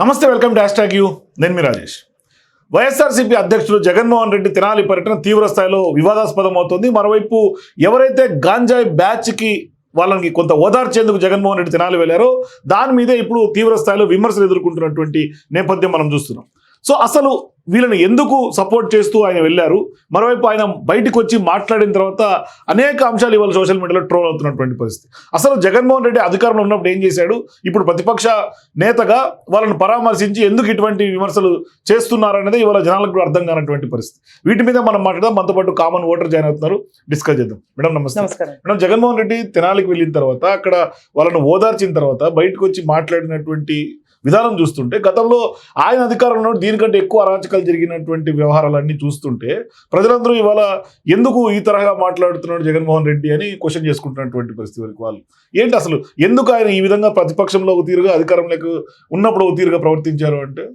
నమస్తే welcome to hash you. నేను మీ రాజేష్. వైఎస్ఆర్సీపీ అధ్యక్షుడు జగన్మోహన్ రెడ్డి తినాలి పర్యటన తీవ్ర స్థాయిలో వివాదాస్పదం అవుతుంది. మరోవైపు ఎవరైతే గాంజాయి బ్యాచ్కి వాళ్ళకి కొంత ఓదార్చేందుకు జగన్మోహన్ రెడ్డి తినాలి వెళ్ళారో దాని మీదే ఇప్పుడు తీవ్ర స్థాయిలో విమర్శలు ఎదుర్కొంటున్నటువంటి నేపథ్యం మనం చూస్తున్నాం. సో అసలు వీళ్ళని ఎందుకు సపోర్ట్ చేస్తూ ఆయన వెళ్ళారు? మరోవైపు ఆయన బయటకు వచ్చి మాట్లాడిన తర్వాత అనేక అంశాలు ఇవాళ సోషల్ మీడియాలో ట్రోల్ అవుతున్నటువంటి పరిస్థితి. అసలు జగన్మోహన్ రెడ్డి అధికారంలో ఉన్నప్పుడు ఏం చేశాడు? ఇప్పుడు ప్రతిపక్ష నేతగా వాళ్ళని పరామర్శించి ఎందుకు ఇటువంటి విమర్శలు చేస్తున్నారనేది ఇవాళ జనాలకు కూడా అర్థం కానటువంటి పరిస్థితి. వీటి మీద మనం మాట్లాడదాం. మనతో పాటు కామన్ ఓటర్ జాయిన్ అవుతున్నారు. డిస్కస్ చేద్దాం. మేడం నమస్తే. నమస్కారం. మేడం జగన్మోహన్ రెడ్డి తెనాలికి వెళ్ళిన తర్వాత అక్కడ వాళ్ళని ఓదార్చిన తర్వాత బయటకు వచ్చి మాట్లాడినటువంటి విధానం చూస్తుంటే గతంలో ఆయన అధికారంలో దీనికంటే ఎక్కువ అరాచకాలు జరిగినటువంటి వ్యవహారాలన్నీ చూస్తుంటే ప్రజలందరూ ఇవాళ ఎందుకు ఈ తరహా మాట్లాడుతున్నాడు జగన్మోహన్ రెడ్డి అని క్వశ్చన్ చేసుకుంటున్నటువంటి పరిస్థితి వరకు వాళ్ళు. ఏంటి అసలు? ఎందుకు ఆయన ఈ విధంగా ప్రతిపక్షంలో ఒక తీరుగా అధికారంలోకి ఉన్నప్పుడు ఒక తీరుగా ప్రవర్తించారు అంటే?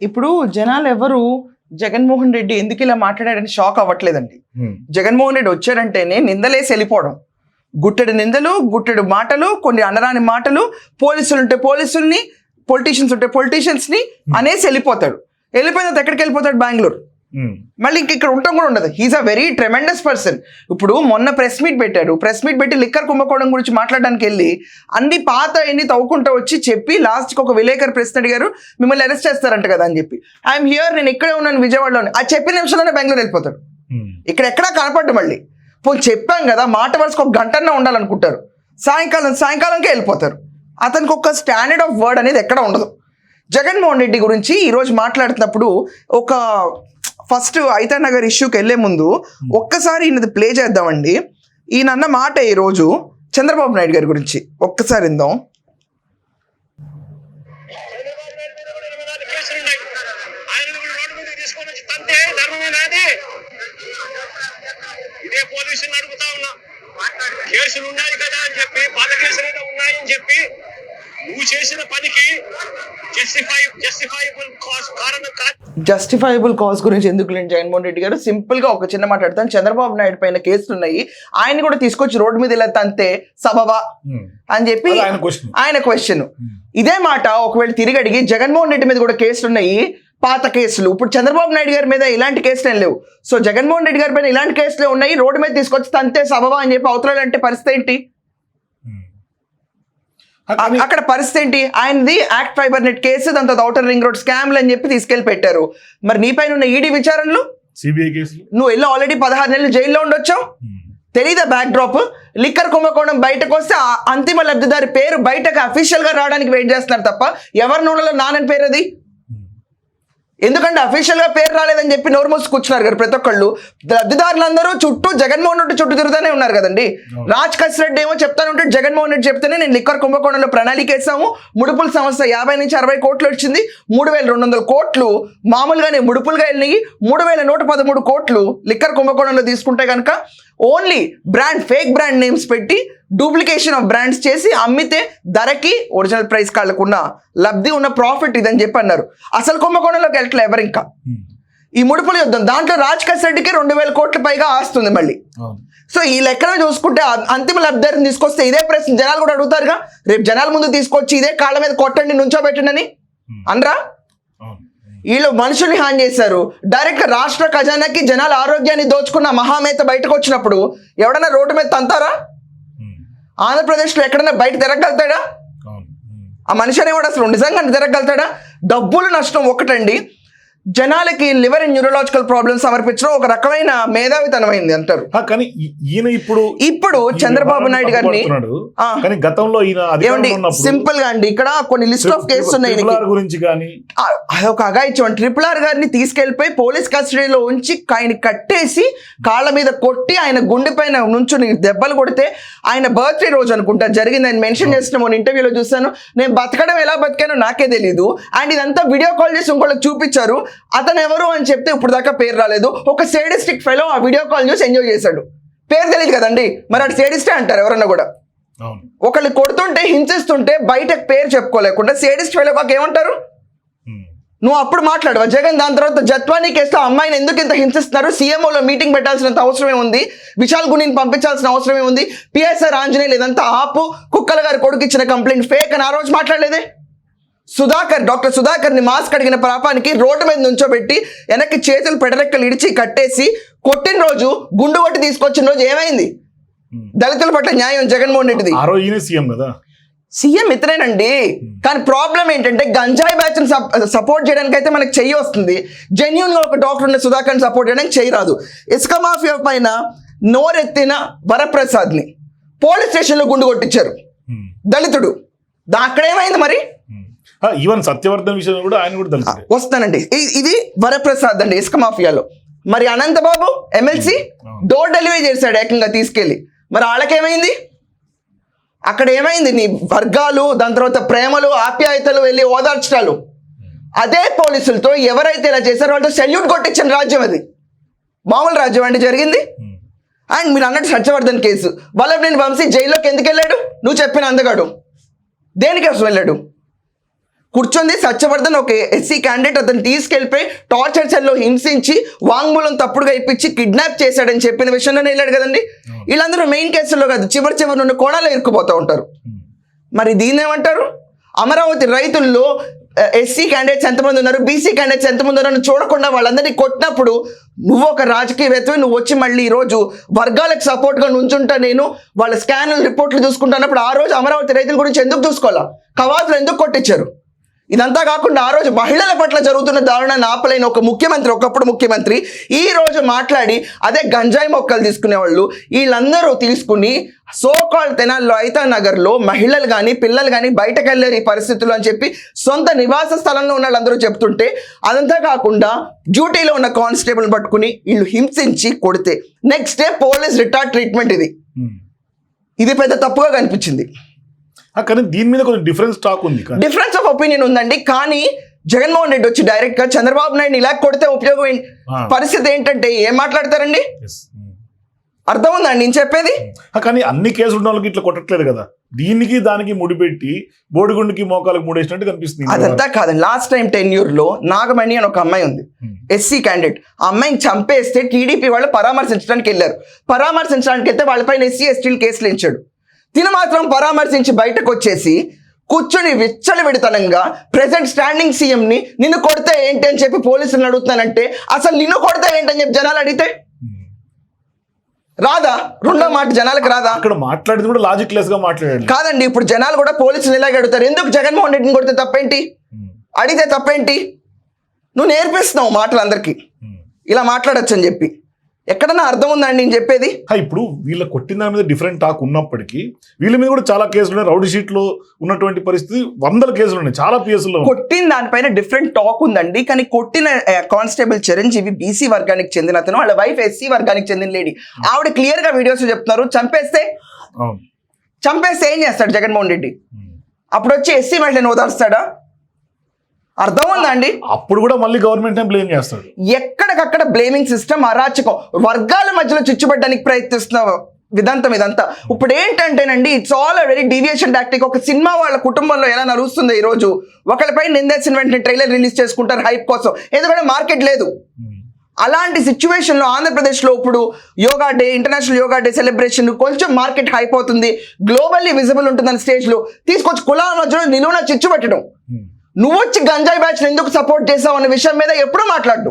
ఇప్పుడు జనాలు ఎవరు జగన్మోహన్ రెడ్డి ఎందుకు ఇలా మాట్లాడాడని షాక్ అవ్వట్లేదండి. జగన్మోహన్ రెడ్డి వచ్చాడంటేనే నిందలేసి వెళ్ళిపోవడం. గుట్టెడు నిందలు గుట్టెడు మాటలు కొన్ని అనరాని మాటలు పోలీసులు ఉంటే పోలీసుల్ని పొలిటీషియన్స్ ఉంటే పొలిటీషియన్స్ని అనేసి వెళ్ళిపోతాడు. వెళ్ళిపోయిన తర్వాత ఎక్కడికి వెళ్ళిపోతాడు? బెంగళూరు. మళ్ళీ ఇంక ఇక్కడ ఉండటం కూడా ఉండదు. He's a very tremendous person ఇప్పుడు మొన్న ప్రెస్ మీట్ పెట్టాడు. ప్రెస్ మీట్ పెట్టి లిక్కర్ కుంభకోణం గురించి మాట్లాడడానికి వెళ్ళి అన్ని పాత ఎన్ని తవ్వుకుంటూ వచ్చి చెప్పి లాస్ట్కి ఒక విలేకరు ప్రశ్న అడిగారు. మిమ్మల్ని అరెస్ట్ చేస్తారంట కదా అని చెప్పి. ఐఎమ్ హియర్ నేను ఇక్కడే ఉన్నాను. విజయవాడలోనే. ఆ చెప్పిన నిమిషంలోనే బెంగళూరు వెళ్ళిపోతాడు. ఇక్కడ ఎక్కడా కనపడ్డు మళ్ళీ. పోనీ చెప్పాం కదా మాట వరుసకు ఒక గంటన్నా ఉండాలనుకుంటారు. సాయంకాలం సాయంకాలంకే వెళ్ళిపోతారు. అతనికి ఒక స్టాండర్డ్ ఆఫ్ వర్డ్ అనేది ఎక్కడ ఉండదు. జగన్మోహన్ రెడ్డి గురించి ఈరోజు మాట్లాడుతున్నప్పుడు ఒక ఫస్ట్ ఐతా నగర్ ఇష్యూకి వెళ్ళే ముందు ఒక్కసారి ఈయనది ప్లే చేద్దామండి. ఈయన అన్న మాట ఈరోజు చంద్రబాబు నాయుడు గారి గురించి ఒక్కసారి ఇందాం చంద్రబాబు నాయుడు మీద కూడా ఇరవై నాలుగు కేసులు ఉన్నాయి ఆయన కూడా రోడ్డు మీద తీసుకొని వచ్చి తంతే ధర్మమేనా అది పోలీసుని అడుగుతా ఉన్నా. కేసులు ఉన్నాయి కదా అని చెప్పి పాత కేసులు ఏదో ఉన్నాయని చెప్పి నువ్వు చేసిన పనికి జస్టిఫై జస్టిఫైబుల్ కాస్ కారణం కాదు జస్టిఫైబుల్ కాజ్ గురించి ఎందుకు లేని జగన్మోహన్ రెడ్డి గారు? సింపుల్గా ఒక చిన్న మాట్లాడతాను చంద్రబాబు నాయుడు పైన కేసులు ఉన్నాయి ఆయన కూడా తీసుకొచ్చి రోడ్డు మీద ఇలా తంతే సబబా ఉమ్. అని చెప్పి ఆయన క్వశ్చన్ ఆయన క్వశ్చన్ ఇదే మాట ఒకవేళ తిరిగి అడిగి జగన్మోహన్ రెడ్డి మీద కూడా కేసులు ఉన్నాయి పాత కేసులు. ఇప్పుడు చంద్రబాబు నాయుడు గారి మీద ఇలాంటి కేసులు ఏం లేవు. సో జగన్మోహన్ రెడ్డి గారి పైన ఇలాంటి కేసులు ఉన్నాయి? రోడ్డు మీద తీసుకొచ్చి తంతే సబబా అని చెప్పి అవతల అంటే పరిస్థితి ఏంటి? అ- అక్కడ పరిస్థితి ఏంటి? ఆయనది యాక్ట్ ఫైబర్ నెట్ కేసు దాంతో అవుటర్ రింగ్ రోడ్ స్కామ్లు అని చెప్పి తీసుకెళ్ళి పెట్టారు. మరి నీ పైన ఉన్న ఈడీ విచారణలు? సిబిఐ కేసులు. నువ్వు వెళ్ళి ఆల్రెడీ పదహారు నెలలు జైల్లో ఉండొచ్చావు ఉమ్, తెలీదా బ్యాక్ డ్రాప్ లిక్కర్ కుంభకోణం బయటకు వస్తే అంతిమ లబ్ధిదారి పేరు బయటకు అఫీషియల్గా రావడానికి వెయిట్ చేస్తున్నారు తప్ప ఎవరి నూనెలో నానని పేరు అది. ఎందుకంటే అఫీషియల్గా పేరు రాలేదని చెప్పి నోరు మూసి కూర్చున్నారు కదా ప్రతి ఒక్కళ్ళు. లబ్ధిదారులందరూ చుట్టూ జగన్మోహన్ రెడ్డి చుట్టూ తిరుగుతూనే ఉన్నారు కదండి. రాజ్ కస్ రెడ్డి ఏమో చెప్తాను ఉంటే జగన్మోహన్ రెడ్డి చెప్తేనే నేను లిక్కర్ కుంభకోణంలో ప్రణాళిక వేసాము ముడుపుల సంస్థ యాభై నుంచి అరవై కోట్లు వచ్చింది. మూడు వేల రెండు వందల కోట్లు మామూలుగానే ముడుపులుగా వెళ్ళినాయి. మూడు వేల నూట పదమూడు కోట్లు లిక్కర్ కుంభకోణంలో తీసుకుంటే కనుక only brand fake brand names పెట్టి డూప్లికేషన్ ఆఫ్ బ్రాండ్స్ చేసి అమ్మితే ధరకి ఒరిజినల్ ప్రైస్ కాళ్ళకున్న లబ్ధి ఉన్న ప్రాఫిట్ ఇదని చెప్పి అన్నారు. అసలు కుంభకోణంలోకి వెళ్ళట్లే ఎవరు ఇంకా. ఈ ముడుపుల యుద్ధం. దాంట్లో రాజ్ రెడ్డికి రెండు వేల కోట్ల పైగా ఆస్తుంది మళ్ళీ. సో ఈ లెక్కన చూసుకుంటే అంతిమ లబ్ధిదారిని తీసుకొస్తే ఇదే ప్రశ్న జనాలు కూడా అడుగుతారుగా రేపు జనాల ముందు తీసుకొచ్చి ఇదే కాళ్ళ మీద కొట్టండి నుంచోబెట్టండి అని అనరా వీళ్ళు మనుషుల్ని హాని చేశారు. డైరెక్ట్ రాష్ట్ర ఖజానాకి జనాల ఆరోగ్యాన్ని దోచుకున్న మహామేత బయటకు వచ్చినప్పుడు ఎవడన్నా రోడ్డు మీద తంతారా? ఆంధ్రప్రదేశ్లో ఎక్కడన్నా బయట తిరగలుగుతాడా. ఆ మనిషి అనేవాడు అసలు నిజంగా తిరగలుగుతాడా డబ్బులు నష్టం ఒకటండి జనాలకి లివర్ అండ్ న్యూరలాజికల్ ప్రాబ్లమ్స్ సమర్పించడం ఒక రకమైన మేధావితనమైంది అంటారు. ఆ, కానీ ఈ- ఈయన ఇప్పుడు ఇప్పుడు చంద్రబాబు నాయుడు గారిని. కానీ గతంలో ఏమండి సింపుల్గా అండి ఇక్కడ కొన్ని లిస్ట్ ఆఫ్ కేసెస్ ఉన్నాయి గురించి కానీ అదొక అగాయిత్యం ట్రిపుల్ ఆర్ గారిని తీసుకెళ్ళిపోయి పోలీస్ కస్టడీలో ఉంచి ఆయన కట్టేసి కాళ్ళ మీద కొట్టి ఆయన గుండె పైన నుంచుని దెబ్బలు కొడితే ఆయన బర్త్డే రోజు అనుకుంటా జరిగింది. ఆయన మెన్షన్ చేసిన మొన్న ఇంటర్వ్యూలో చూశాను. నేను బతకడం ఎలా బతికానో నాకే తెలియదు అండ్ ఇదంతా వీడియో కాల్ చేసి ఇంకోళ్ళకి చూపించారు. అతను ఎవరు అని చెప్తే ఇప్పుడు దాకా పేరు రాలేదు. ఒక సేడిస్టిక్ ఫెలో ఆ వీడియో కాల్ చూసి ఎంజాయ్ చేశాడు. పేరు తెలియదు కదండి. మరి అటు సేడిస్టే అంటారు ఎవరన్నా కూడా. ఒకళ్ళు కొడుతుంటే హింసిస్తుంటే బయట పేరు చెప్పుకోలేకుండా సేడిస్ట్ ఫెలో కాక ఏమంటారు నువ్వు అప్పుడు మాట్లాడవా? జగన్ దాని తర్వాత జత్వానీ కేసులో అమ్మాయిని ఎందుకు ఇంత హింసిస్తున్నారు? సీఎంఓలో మీటింగ్ పెట్టాల్సినంత అవసరమే ఉంది. విశాల్ గుణిని పంపించాల్సిన అవసరమే ఉంది. పిఎస్ఆర్ ఆంజనేయులు ఇదంతా ఆపు. కుక్కల గారి కొడుకు ఇచ్చిన కంప్లైంట్ ఫేక్ అని ఆ రోజు మాట్లాడలేదే? సుధాకర్ డాక్టర్ సుధాకర్ని మాస్క్ అడిగిన పాపానికి రోడ్డు మీద నుంచోబెట్టి వెనక్కి చేతులు పెడరెక్కలు ఇడిచి కట్టేసి కొట్టిన రోజు గుండు కొట్టి తీసుకొచ్చిన రోజు ఏమైంది? దళితుల పట్ల న్యాయం జగన్మోహన్ రెడ్డిది. ఈయన సీఎం కదా? సీఎం ఇతనేనండి. కానీ ప్రాబ్లం ఏంటంటే గంజాయి బ్యాచ్ సపోర్ట్ చేయడానికి అయితే మనకి చెయ్యి వస్తుంది. జెన్యున్గా ఒక డాక్టర్ ఉన్న సుధాకర్ని సపోర్ట్ చేయడానికి చెయ్యి రాదు. ఇసుక మాఫియా పైన నోరెత్తిన వరప్రసాద్ని పోలీస్ స్టేషన్లో గుండు కొట్టించారు. దళితుడు. దా అక్కడేమైంది మరి? ఈవెన్ సత్యవర్ధన్ విషయంలో కూడా ఆయన కూడా దళితుడే వస్తానండి ఇది వరప్రసాద్ అండి ఇసుక మాఫియాలో. మరి అనంతబాబు ఎమ్మెల్సీ డోర్ డెలివరీ చేశాడు ఏకంగా తీసుకెళ్ళి. మరి వాళ్ళకేమైంది అక్కడ ఏమైంది నీ వర్గాలు దాని తర్వాత ప్రేమలు ఆప్యాయతలు వెళ్ళి ఓదార్చడాలు. అదే పోలీసులతో ఎవరైతే ఇలా చేశారో వాళ్ళతో సెల్యూట్ కొట్టించిన రాజ్యం అది. మామూలు రాజ్యం అంటే జరిగింది. అండ్ మీరు అన్నట్టు సత్యవర్ధన్ కేసు. వల్లభనేని వంశీ జైల్లోకి ఎందుకు వెళ్ళాడు? నువ్వు చెప్పిన అందగాడు. దేనికోసం వెళ్ళాడు? కూర్చొని సత్యవర్ధన్ ఒక ఎస్సీ క్యాండిడేట్ అతను తీసుకెళ్ళిపోయి టార్చర్ సెల్లో హింసించి వాంగ్మూలం తప్పుడుగా ఇప్పించి కిడ్నాప్ చేశాడని చెప్పిన విషయంలోనే వెళ్ళాడు కదండి. వీళ్ళందరూ మెయిన్ కేసుల్లో కాదు చివరి చివరి నుండి కోణాలు ఇరుక్కుపోతూ ఉంటారు. మరి దీన్ని ఏమంటారు? అమరావతి రైతుల్లో ఎస్సీ క్యాండిడేట్స్ ఎంతమంది ఉన్నారు బీసీ క్యాండిడేట్స్ ఎంతమంది ఉన్నారని చూడకుండా వాళ్ళందరినీ కొట్టినప్పుడు నువ్వు ఒక రాజకీయవేత్తవి నువ్వు వచ్చి మళ్ళీ ఈ రోజు వర్గాలకు సపోర్ట్గా నుంచుంటా నేను వాళ్ళ స్కాన్లు రిపోర్ట్లు చూసుకుంటున్నప్పుడు ఆ రోజు అమరావతి రైతుల గురించి ఎందుకు చూసుకోవాలా? కవాతులు ఎందుకు కొట్టించారు? ఇదంతా కాకుండా ఆ రోజు మహిళల పట్ల జరుగుతున్న దారుణాన్ని ఆపలేని ఒక ముఖ్యమంత్రి ఒకప్పుడు ముఖ్యమంత్రి ఈ రోజు మాట్లాడి అదే గంజాయి మొక్కలు తీసుకునేవాళ్ళు. వీళ్ళందరూ తీసుకుని సోకాల్ తెనాల్లో ఐతా నగర్లో మహిళలు కానీ పిల్లలు కానీ బయటకు వెళ్ళారు ఈ పరిస్థితులు అని చెప్పి సొంత నివాస స్థలంలో ఉన్న వాళ్ళందరూ చెప్తుంటే అదంతా కాకుండా డ్యూటీలో ఉన్న కానిస్టేబుల్ పట్టుకుని వీళ్ళు హింసించి కొడితే. Next day police retard treatment ఇది. ఇది పెద్ద తప్పుగా కనిపించింది. కానీ దీని మీద కొంచెం డిఫరెన్స్ టాక్ ఉంది డిఫరెన్స్ ఆఫ్ ఒపీనియన్ ఉందండి. కానీ జగన్మోహన్ రెడ్డి వచ్చి డైరెక్ట్గా చంద్రబాబు నాయుడు ఇలా కొడితే ఉపయోగం. పరిస్థితి ఏంటంటే ఏం మాట్లాడతారండి. అర్థం ఉందండి నేను చెప్పేది? కానీ అన్ని కేసులు ఉన్న వాళ్ళకి ఇట్లా కొట్టట్లేదు కదా. దీనికి దానికి ముడిపెట్టి బోడిగుండుకి మోకాలకు ముడేసినట్టు కనిపిస్తుంది అదంతా కాదండి. లాస్ట్ టైం టెన్యూర్లో నాగమణి అని ఒక అమ్మాయి ఉంది. Hmm. ఎస్సీ క్యాండిడేట్ ఆ అమ్మాయిని చంపేస్తే టీడీపీ వాళ్ళు పరామర్శించడానికి వెళ్ళారు. పరామర్శించడానికి వెళ్తే వాళ్ళపైన ఎస్సీ ఎస్టీలు కేసులు ఇచ్చాడు తిన మాత్రం పరామర్శించి బయటకు వచ్చేసి కూర్చొని విచ్చలవిడితనంగా ప్రెసెంట్ స్టాండింగ్ సీఎం ని నిన్ను కొడితే ఏంటి అని చెప్పి పోలీసులను అడుగుతున్నానంటే అసలు నిన్ను కొడితే ఏంటని చెప్పి జనాలు అడిగితే. రాదా? రెండో మాట జనాలకు రాదా? అక్కడ మాట్లాడింది కూడా లాజిక్ లెస్గా మాట్లాడాడు. కాదండి ఇప్పుడు జనాలు కూడా పోలీసులు ఇలాగే అడుగుతారు. ఎందుకు జగన్మోహన్ రెడ్డిని కొడితే తప్పేంటి. అడిగితే తప్పేంటి? నువ్వు నేర్పిస్తున్నావు మాటలు అందరికీ. ఇలా మాట్లాడొచ్చు అని చెప్పి. ఎక్కడన్నా అర్థం ఉందండి నేను చెప్పేది? ఇప్పుడు వీళ్ళ కొట్టిన దాని మీద డిఫరెంట్ టాక్ ఉన్నప్పటికీ వీళ్ళ మీద కూడా చాలా కేసులు ఉన్నాయి రౌడీ షీట్లో ఉన్నటువంటి పరిస్థితి వందల కేసులు ఉన్నాయి చాలా పిఎస్లో కొట్టిన దానిపైన డిఫరెంట్ టాక్ ఉందండి. కానీ కొట్టిన కానిస్టేబుల్ చిరంజీవి బీసీ వర్గానికి చెందిన అతను వాళ్ళ వైఫ్ ఎస్సీ వర్గానికి చెందిన లేడీ ఆవిడ క్లియర్గా వీడియోస్ చెప్తున్నారు. చంపేస్తే? చంపేస్తే ఏం చేస్తాడు జగన్మోహన్ రెడ్డి. అప్పుడు వచ్చి ఎస్సీ మహిళని ఓదార్స్తాడా అర్థం ఉందా అండి? అప్పుడు కూడా మళ్ళీ గవర్నమెంట్ బ్లేమ్ చేస్తాడు. ఎక్కడికక్కడ బ్లేమింగ్ సిస్టమ్ అరాచకం. వర్గాల మధ్యలో చిచ్చుపడ్డానికి ప్రయత్నిస్తున్న విధాంతం ఇదంతా. ఇప్పుడు ఏంటంటేనండి it's all very deviation tactic ఒక సినిమా వాళ్ళ కుటుంబంలో ఎలా నడుస్తుంది ఈ రోజు ఒకరిపై నిందేసిన వెంటనే ట్రైలర్ రిలీజ్ చేసుకుంటారు హైప్ కోసం. ఎందుకంటే మార్కెట్ లేదు. ఉమ్. అలాంటి సిచ్యువేషన్లో ఆంధ్రప్రదేశ్లో ఇప్పుడు yoga day international yoga day celebration కొంచెం మార్కెట్ హైప్ అవుతుంది. గ్లోబల్లీ విజిబుల్ ఉంటుందని స్టేజ్లో తీసుకొచ్చి కులాల మధ్యలో నిలువున చిచ్చు పెట్టడం. ఉమ్. నువ్వు వచ్చి గంజాయి బ్యాచ్ని ఎందుకు సపోర్ట్ చేసావు అనే విషయం మీద ఎప్పుడూ మాట్లాడు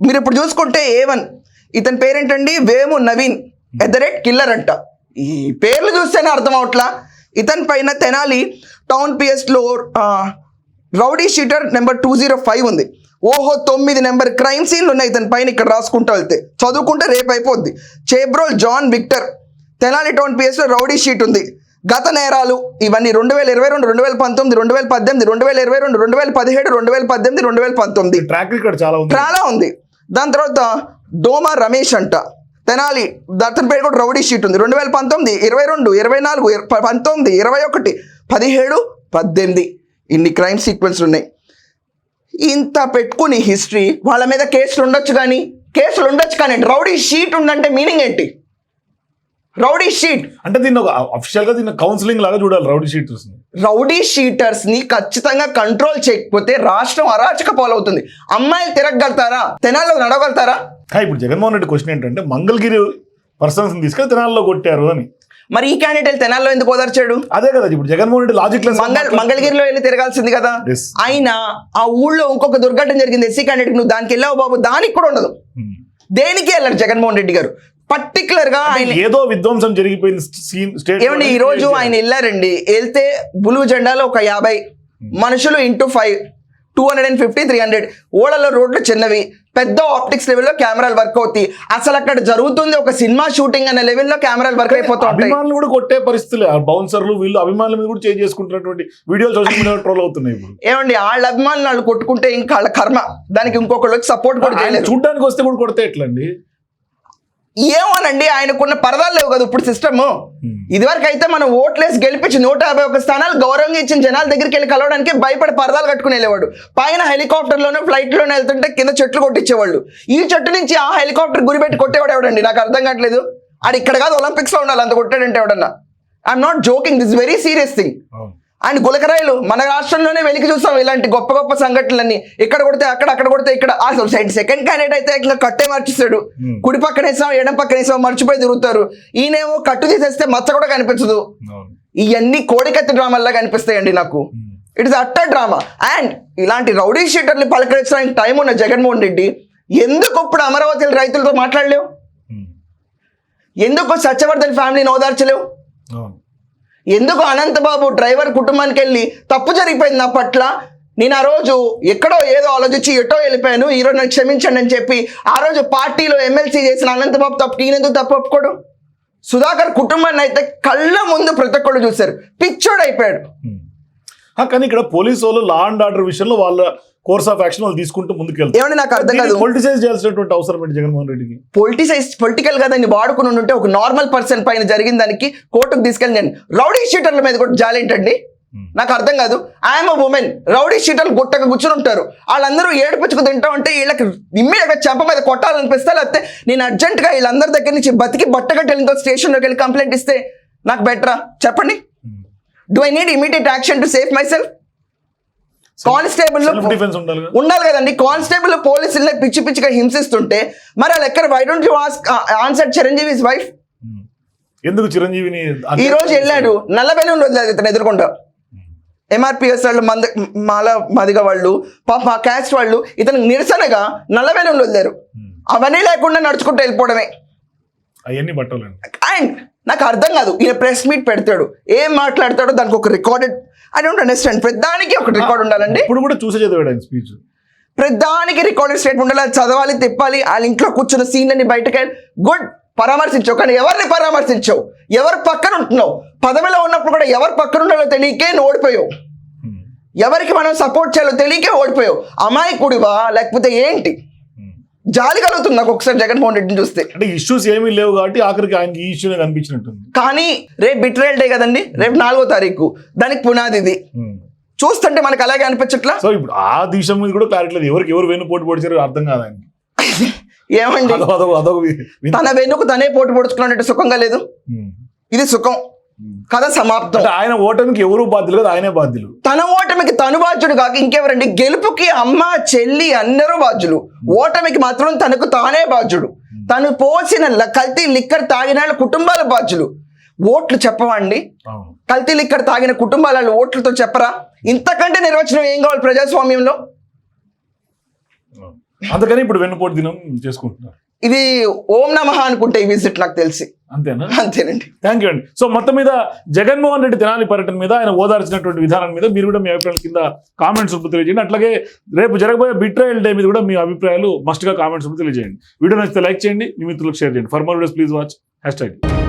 మీరు ఇప్పుడు చూసుకుంటే ఏవన్ ఇతని పేరేంటండి? Vemu Naveen at the rate killer అంట. ఈ పేర్లు చూస్తేనే అర్థం అవట్లా? ఇతని పైన Tenali town పిఎస్లో rowdy sheeter number two zero five ఉంది. ఓహో తొమ్మిది నెంబర్ క్రైమ్ సీన్లు ఉన్నాయి ఇతని పైన ఇక్కడ రాసుకుంటూ వెళ్తే. చదువుకుంటే రేపు అయిపోద్ది. Chebrol John Victor Tenali town పిఎస్లో rowdy sheet ఉంది. గత నేరాలు ఇవన్నీ రెండు వేల ఇరవై రెండు రెండు వేల పంతొమ్మిది రెండు వేల పద్దెనిమిది రెండు వేల ఇరవై రెండు రెండు వేల పదిహేడు రెండు వేల పద్దెనిమిది రెండు వేల పంతొమ్మిది ట్రాక్ రికార్డ్ చాలా ఉంది. చాలా ఉంది. దాని తర్వాత డోమా రమేష్ అంట. తెనాలి అతని పేరు కూడా రౌడీ షీట్ ఉంది. రెండు వేల పంతొమ్మిది ఇరవై రెండు ఇరవై నాలుగు పంతొమ్మిది ఇరవై ఒకటి పదిహేడు పద్దెనిమిది. ఇన్ని క్రైమ్ సీక్వెన్స్ ఉన్నాయి. ఇంత పెట్టుకుని హిస్టరీ వాళ్ళ మీద కేసులు ఉండొచ్చు కానీ కేసులు ఉండొచ్చు కానీ రౌడీ షీట్ ఉందంటే మీనింగ్ ఏంటి? Rowdy sheet. అంటే దీన్ని ఒక అఫిషియల్గా దీన్ని కౌన్సిలింగ్ లాగా చూడాలి రౌడీ షీట్ చూస్తుంది రౌడీ షీటర్స్ని ఖచ్చితంగా కంట్రోల్ చేయకపోతే రాష్ట్రం అరాచక పాలవుతుంది. అమ్మాయిలు తిరగలుగుతారా తెనాల్లో నడవగలుగుతారా? ఇప్పుడు జగన్మోహన్ రెడ్డి క్వశ్చన్ ఏంటంటే మంగళగిరి పర్సన్స్ తీసుకెళ్ళి తెనాల్లో కొట్టారు అని. మరి ఈ క్యాండిడేట్ తెనాల్లో ఎందుకు ఓదార్చాడు? అదే కదా ఇప్పుడు జగన్మోహన్ రెడ్డి లాజిక్ మంగళ మంగళగిరిలో వెళ్ళి తిరగాల్సింది కదా. అయినా ఆ ఊళ్ళో ఇంకొక దుర్ఘటన జరిగింది ఎస్సీ క్యాండిడేట్ నువ్వు దానికి వెళ్ళావు బాబు దానికి కూడా ఉండదు. దేనికి వెళ్ళారు జగన్మోహన్ రెడ్డి గారు? పర్టికులర్గా ఆయన ఏదో విధ్వంసం జరిగిపోయింది సీన్ స్టేట్ ఏమండి ఈ రోజు ఆయన వెళ్ళారండి. వెళ్తే బ్లూ జెండాలో ఒక యాభై మనుషులు into five two hundred and fifty three hundred ఓడల రోడ్లు చిన్నవి పెద్ద ఆప్టిక్స్ లెవెల్లో కెమెరాలు వర్క్ అవుతాయి. అసలు అక్కడ జరుగుతుంది ఒక సినిమా షూటింగ్ అనే లెవెల్లో కెమెరాలు వర్క్ అయిపోతూ ఉంటాయి అభిమానులు కూడా కొట్టే పరిస్థితులే. బౌన్సర్లు వీళ్ళు అభిమానుల మీద కూడా చేంజ్ చేసుకుంటున్నటువంటి వీడియోలు సోషల్ మీడియా ట్రోల్ అవుతున్నాయి ఏమండి వాళ్ళ అభిమానులు వాళ్ళు కొట్టుకుంటే ఇంకా వాళ్ళ కర్మ. దానికి ఇంకొకళ్ళు వచ్చి సపోర్ట్ కూడా చూడ్డానికి వస్తే కూడా కొడితే ఎట్లండి? ఏమోనండి ఆయనకున్న పరదాలు లేవు కదా ఇప్పుడు సిస్టమ్. ఇదివరకు అయితే మనం ఓట్లేసి గెలిపించి నూట యాభై ఒక స్థానాలు గౌరవంగా ఇచ్చిన జనాల దగ్గరికి వెళ్ళి కలవడానికి భయపడి పరదాలు కట్టుకుని వెళ్ళేవాడు. పైన హెలికాప్టర్లోనే ఫ్లైట్లోనే వెళ్తుంటే కింద చెట్లు కొట్టించేవాళ్ళు. ఈ చెట్టు నుంచి ఆ హెలికాప్టర్ గురిపెట్టి కొట్టేవాడు ఎవడండి? నాకు అర్థం కావట్లేదు. ఆడు ఇక్కడ కాదు ఒలింపిక్స్లో ఉండాలి అంత కొట్టాడంటే ఎవడన్నా. I'm not joking this very serious thing and గులకరాయిలు మన రాష్ట్రంలోనే వెలికి చూస్తాం ఇలాంటి గొప్ప గొప్ప సంఘటనలన్నీ. ఇక్కడ కొడితే అక్కడ అక్కడ కొడితే ఇక్కడ. అసలు సెకండ్ క్యాండిడేట్ అయితే ఇంకా కట్టే మార్చిస్తాడు. Hmm. కుడి పక్కన వేసాం ఎడం పక్కన వేసాం మర్చిపోయి తిరుగుతారు. ఈయనేమో కట్టు తీసేస్తే మచ్చ కూడా కనిపించదు. ఇవన్నీ కోడికత్తి డ్రామాల్లా కనిపిస్తాయండి నాకు. It is utter drama and ఇలాంటి రౌడీ షీటర్ని పలకరించడానికి టైం ఉన్న జగన్మోహన్ రెడ్డి ఎందుకు ఇప్పుడు అమరావతి రైతులతో మాట్లాడలేవు? ఎందుకు సత్యవర్ధన్ ఫ్యామిలీని ఓదార్చలేవు? ఎందుకు అనంతబాబు డ్రైవర్ కుటుంబానికి వెళ్ళి తప్పు జరిగిపోయింది నా పట్ల? నేను ఆ రోజు ఎక్కడో ఏదో ఆలోచించి ఎటో వెళ్ళిపోయాను. ఈరోజు నన్ను క్షమించండి అని చెప్పి ఆ రోజు పార్టీలో ఎమ్మెల్సీ చేసిన అనంతబాబు తప్పు ఈయనెందుకు తప్పు ఒప్పుకోడు? సుధాకర్ కుటుంబాన్ని అయితే కళ్ళ ముందు ప్రతి ఒక్కడు చూశారు. పిచ్చోడు అయిపోయాడు. కానీ ఇక్కడ పోలీసు వాళ్ళు లా అండ్ ఆర్డర్ విషయంలో వాళ్ళ కోర్స్ ఆఫ్ యాక్షన్ వాళ్ళు తీసుకుంటూ ముందుకెళ్తారు. ఏమంటే నాకు అర్థం కాదు. పొలిటిసైజ్ చేయాల్సినటువంటి అవసరం ఏంటి జగన్మోహన్ రెడ్డికి? పొలిటిసైజ్ పొలిటికల్గా దాన్ని వాడుకుని ఉంటే ఒక నార్మల్ పర్సన్ పైన జరిగిన దానికి కోర్టుకు తీసుకెళ్ళి నేను రౌడీ షీటర్ల మీద కూడా జాలేంటండి నాకు అర్థం కాదు. ఐఎమ్ అ ఉమెన్ రౌడీ షీటర్లు గుట్టక కూర్చుని ఉంటారు. వాళ్ళందరూ ఏడుపుచ్చుకు తింటా ఉంటే వీళ్ళకి ఇమ్మీడియట్గా చెంప మీద కొట్టాలనిపిస్తే లేకపోతే నేను అర్జెంట్గా వీళ్ళందరి దగ్గర నుంచి బతికి బట్టగట్టి వెళ్ళిన స్టేషన్లోకి వెళ్ళి కంప్లైంట్ ఇస్తే నాకు బెటరా చెప్పండి. Do I need immediate action to safe myself constable ఉండాలి కదా. ఉండాలి కదండి. కానిస్టేబుల్ పోలీసుల్ని పిచ్చి పిచ్చిగా హింసిస్తుంటే మరి వాళ్ళు ఎక్కడ? Why don't you ask answer Chiranjeevi wife Hmm. ఎందుకు చిరంజీవిని ఈ రోజు వెళ్ళాడు. నల్ల బెలూన్ వదిలేదు ఇతను ఎదుర్కొంటా ఎంఆర్పిఎస్ వాళ్ళు మంద మాల మదిగ వాళ్ళు పాప క్యాస్ట్ వాళ్ళు ఇతనికి నిరసనగా నల్ల బెలూన్లు వదిలేరు అవన్నీ లేకుండా నడుచుకుంటూ వెళ్ళిపోవడమే. అవన్నీ పట్టాలండి అండ్ నాకు అర్థం కాదు. ఈయన ప్రెస్ మీట్ పెడతాడు. ఏం మాట్లాడతాడో దానికి ఒక రికార్డెడ్ ఐ డోంట్ అండర్స్టాండ్ ప్రతిదానికి ఒక రికార్డ్ ఉండాలండి. ఇప్పుడు కూడా చూసే చదివాడు ఆయన స్పీచ్ ప్రతిదానికి రికార్డెడ్ స్టేట్ ఉండాలి అది చదవాలి తిప్పాలి వాళ్ళ ఇంట్లో కూర్చున్న సీన్ అని బయటకి గుడ్ పరామర్శించావు కానీ ఎవరిని పరామర్శించావు? ఎవరు పక్కన ఉంటున్నావు? పదవిలో ఉన్నప్పుడు కూడా ఎవరు పక్కన ఉండాలో తెలియకే ఓడిపోయావు. ఎవరికి మనం సపోర్ట్ చేయాలో తెలియకే ఓడిపోయావు. అమాయకుడివా? లేకపోతే ఏంటి? జాలి కలుగుతుంది నాకు ఒకసారి జగన్మోహన్ రెడ్డిని చూస్తే. అంటే ఇష్యూస్ ఏమీ లేవు కాబట్టి ఆఖరికి ఆయనకి ఈ ఇష్యూనే కనిపించినట్టుంది. కానీ రేపు బిట్రేల్ డే కదండి రేపు నాలుగో తారీఖు దానికి పునాది ఇది. చూస్తుంటే మనకు అలాగే అనిపించట్లా? సో ఇప్పుడు ఆ దిశ మీద కూడా క్లారిటీ లేదు. ఎవరికి ఎవరు వెన్ను పోటీ పొడిచారో అర్థం కాదు ఆయనకి. ఏమండి? తన వెనుక తనే పోటీ పొడుచుకున్నట్టు సుఖంగా లేదు? ఉమ్. ఇది సుఖం. కథ సమాప్తం. ఆయన ఓటమికి ఎవరు బాధ్యులు కదా ఆయనే బాధ్యులు. తన ఓటమికి తను బాధ్యుడు కాక ఇంకెవరండి? గెలుపుకి అమ్మ చెల్లి అందరూ బాధ్యులు. ఓటమికి మాత్రం తనకు తానే బాధ్యుడు. తను పోసిన కల్తీ లిక్కర్ తాగిన కుటుంబాల బాధ్యులు. ఓట్లు చెప్పవండి కల్తీ లిక్కర్ తాగిన కుటుంబాల ఓట్లతో చెప్పరా? ఇంతకంటే నిర్వచనం ఏం కావాలి ప్రజాస్వామ్యంలో. అందుకని ఇప్పుడు వెన్నుపోటు దినం చేసుకుంటున్నారు. ఇది ఓం నమః అనుకుంటే ఈ విజిట్ నాకు తెలిసి. అంతేనా? అంతేనండి. థ్యాంక్ యూ అండి. సో మొత్తం మీద జగన్మోహన్ రెడ్డి తెనాలి పర్యటన మీద ఆయన ఓదార్చినటువంటి విధానం మీద మీరు కూడా మీ అభిప్రాయాల కింద కామెంట్స్ రూపంలో తెలియజేయండి. అట్లాగే రేపు జరగబోయే బిట్రయల్ డే మీద కూడా మీ అభిప్రాయాలు మస్ట్గా కామెంట్స్ రూపంలో తెలియజేయండి. వీడియో నచ్చితే లైక్ చేయండి. మీ మిత్రులకు షేర్ చేయండి. For more videos please watch hashtag